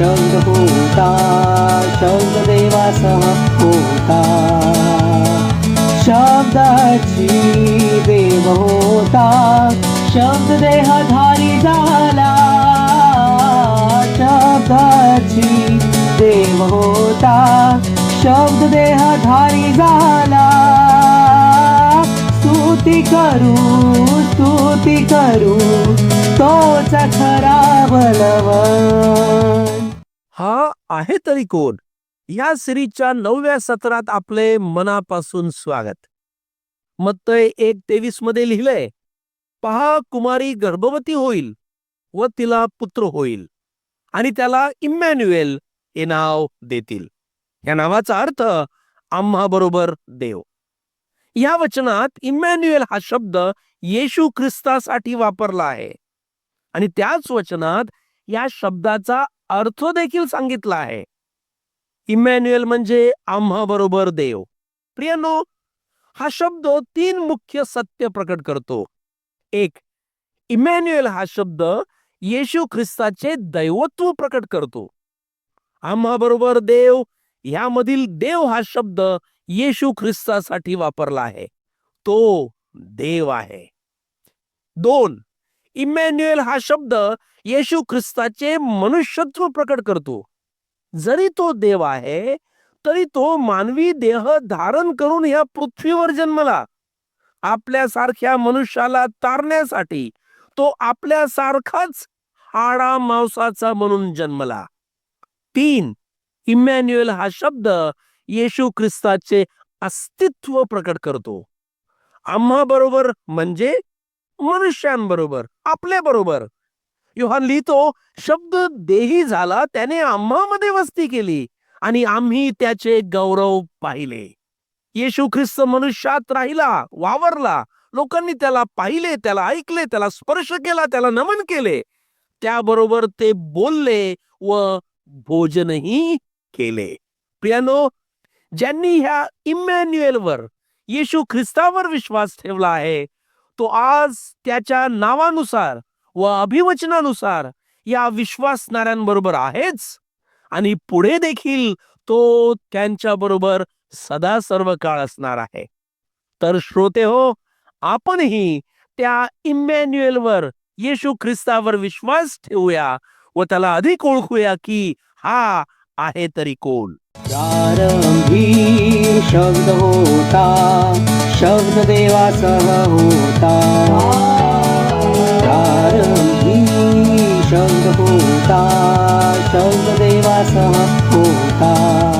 शब्द होता शब्द देवासह होता शब्दाची देव होता शब्द देहधारी झाला. शब्दाची देव होता शब्द देहधारी झाला. स्तुती करू स्तुती करू तोच खरा बलवा हा आहे तरी कोण? या सिरीजच्या नवव्या सत्रात आपले मनापासून स्वागत. मत्तय एक तेवीसमध्ये लिहिलंय पहा कुमारी गर्भवती होईल व तिला पुत्र होईल आणि त्याला इमॅन्युएल हे नाव देतील. या नावाचा अर्थ आम्हा बरोबर देव. या वचनात इमॅन्युएल हा शब्द येशू ख्रिस्तासाठी वापरला आहे आणि त्याच वचनात या शब्दाचा अर्थ देखील सांगितला आहे. इमॅन्युएल म्हणजे आम्हा बरोबर देव. प्रियनो हा शब्द तीन मुख्य सत्य प्रकट करतो. एक इमॅन्युएल हा शब्द येशू ख्रिस्ताचे दैवत्व प्रकट करतो. आम्हा बरोबर देव यामधील देव हा शब्द येशू ख्रिस्तासाठी वापरला आहे. तो देव आहे. दोन इमॅन्युएल हा शब्द येशू ख्रिस्ताचे मनुष्यत्व प्रकट करतो. जरी तो देव आहे तरी तो मानवी देह धारण करून या पृथ्वीवर जन्मला. आपल्यासारख्या मनुष्याला तारण्यासाठी तो आपल्यासारखाच हाडा मांसाचा म्हणून जन्मला. तीन इमॅन्युएल हा शब्द येशू ख्रिस्ताचे अस्तित्व प्रकट करतो. आम्हा बरोबर म्हणजे मनुष्यांबरोबर आपल्या बरोबर योहान लिहितो शब्द देही झाला त्याने आम्हामध्ये वस्ती केली आणि आम्ही त्याचे गौरव पाहिले. येशू ख्रिस्त मनुष्यात राहिला वावरला लोकांनी त्याला पाहिले त्याला ऐकले त्याला स्पर्श केला त्याला नमन केले. त्याबरोबर ते बोलले व भोजनही केले. प्रियानो ज्यांनी ह्या इमॅन्युएलवर येशू ख्रिस्तावर विश्वास ठेवला आहे तो आज त्याच्या नावानुसार व अभिवचनानुसार या विश्वासणाऱ्यांबरोबर आहेच. आणि पुढे देखील तो त्यांच्या बरोबर सदा सर्व काळ असणार आहे. तर श्रोते हो आपणही त्या इमॅन्युएलवर येशू ख्रिस्तावर विश्वास ठेवूया व त्याला अधिक ओळखूया की हा आहे तरी कोण. प्रारंभी शब्द होता शब्द देवासह होता. प्रारंभी शब्द होता शब्द देवासह होता.